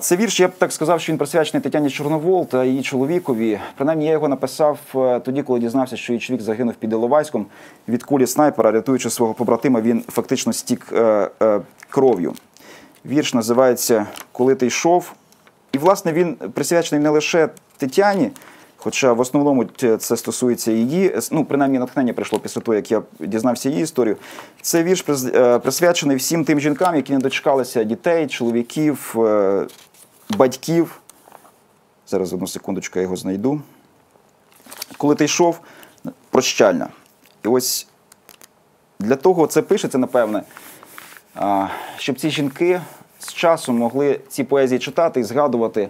Це вірш, я б так сказав, що він присвячений Тетяні Чорновол та її чоловікові. Принаймні, я його написав е, тоді, коли дізнався, що її чоловік загинув під Іловайськом від кулі снайпера, рятуючи свого побратима, він фактично стік е, е, кров'ю. Вірш називається Коли ти йшов. І, власне, він присвячений не лише Тетяні, хоча в основному це стосується її. Ну, принаймні, натхнення прийшло після того, як я дізнався її історію. Це вірш е, присвячений всім тим жінкам, які не дочекалися дітей, чоловіків, е, батьків. Зараз одну секундочку я його знайду. Коли ти йшов, прощальна. І ось для того це пишеться, напевне, щоб ці жінки з часом могли ці поезії читати і згадувати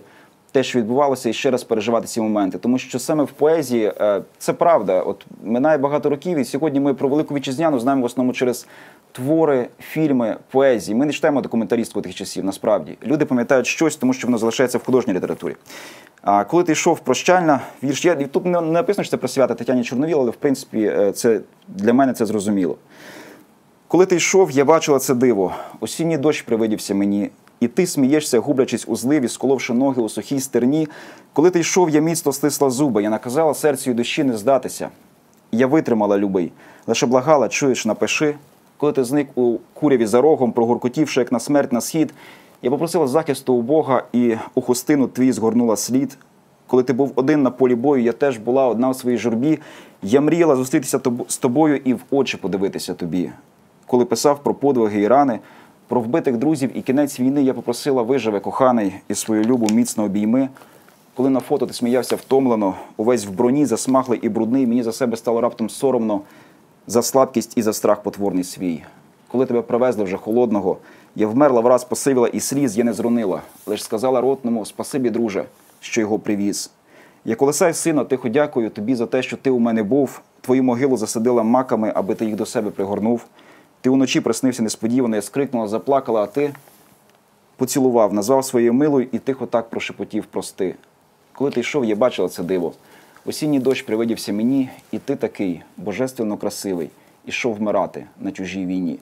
те, що відбувалося, і ще раз переживати ці моменти. Тому що саме в поезії е, це правда. От минає багато років, і сьогодні ми про велику вітчизняну знаємо в основному через твори, фільми, поезії. Ми не читаємо документалістику тих часів, насправді. Люди пам'ятають щось, тому що воно залишається в художній літературі. А коли ти йшов прощальна, вірш, я тут не написано, що це про свята Тетяні Чорновіл, але в принципі е, це для мене це зрозуміло. Коли ти йшов, я бачила це диво. Осінній дощ привидівся мені, і ти смієшся, гублячись у зливі, сколовши ноги у сухій стерні. Коли ти йшов, я міцно стисла зуби, я наказала серцю і душі не здатися. Я витримала любий, лише благала, чуєш, напиши. Коли ти зник у куряві за рогом, прогуркотівши, як на смерть на схід, я попросила захисту у Бога і у хустину твій згорнула слід. Коли ти був один на полі бою, я теж була одна у своїй журбі. Я мріяла зустрітися з тобою і в очі подивитися тобі. Коли писав про подвиги і рани, про вбитих друзів і кінець війни, я попросила виживе коханий і свою любу міцно обійми. Коли на фото ти сміявся втомлено, увесь в броні, засмаглий і брудний, мені за себе стало раптом соромно за слабкість і за страх потворний свій. Коли тебе привезли вже холодного, я вмерла враз посивіла і сліз я не зронила, лиш сказала ротному спасибі, друже, що його привіз. Я колесай, сина, тихо дякую тобі за те, що ти у мене був. Твою могилу засадила маками, аби ти їх до себе пригорнув. Ти уночі приснився несподівано, я скрикнула, заплакала, а ти поцілував, назвав своєю милою і тихо так прошепотів прости. Коли ти йшов, я бачила це диво. Осінній дощ привидівся мені, і ти такий, божественно красивий, ішов вмирати на чужій війні.